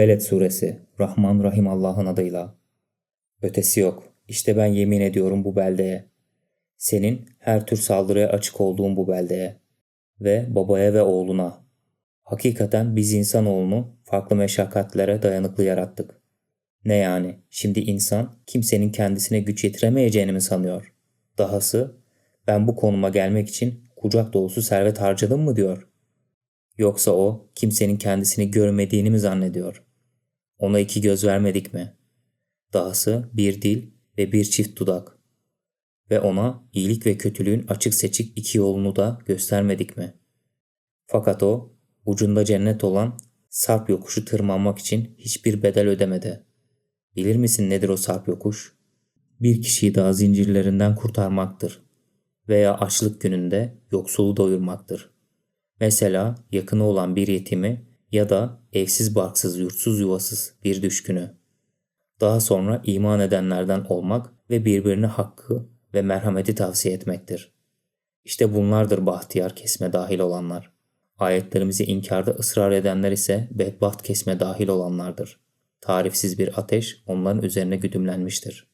Beled suresi Rahman Rahim Allah'ın adıyla. Ötesi yok. İşte ben yemin ediyorum bu beldeye. Senin her tür saldırıya açık olduğun bu beldeye. Ve babaya ve oğluna. Hakikaten biz insanoğlunu farklı meşakkatlere dayanıklı yarattık. Ne yani? Şimdi insan kimsenin kendisine güç yetiremeyeceğini mi sanıyor? Dahası ben bu konuma gelmek için kucak dolusu servet harcadım mı diyor. Yoksa o kimsenin kendisini görmediğini mi zannediyor? Ona iki göz vermedik mi? Dahası bir dil ve bir çift dudak. Ve ona iyilik ve kötülüğün açık seçik iki yolunu da göstermedik mi? Fakat o ucunda cennet olan sarp yokuşu tırmanmak için hiçbir bedel ödemedi. Bilir misin nedir o sarp yokuş? Bir kişiyi daha zincirlerinden kurtarmaktır. Veya açlık gününde yoksulu doyurmaktır. Mesela yakını olan bir yetimi ya da evsiz barksız yurtsuz yuvasız bir düşkünü. Daha sonra iman edenlerden olmak ve birbirine hakkı ve merhameti tavsiye etmektir. İşte bunlardır bahtiyar kesme dahil olanlar. Ayetlerimizi inkarda ısrar edenler ise bedbaht kesme dahil olanlardır. Tarifsiz bir ateş onların üzerine güdümlenmiştir.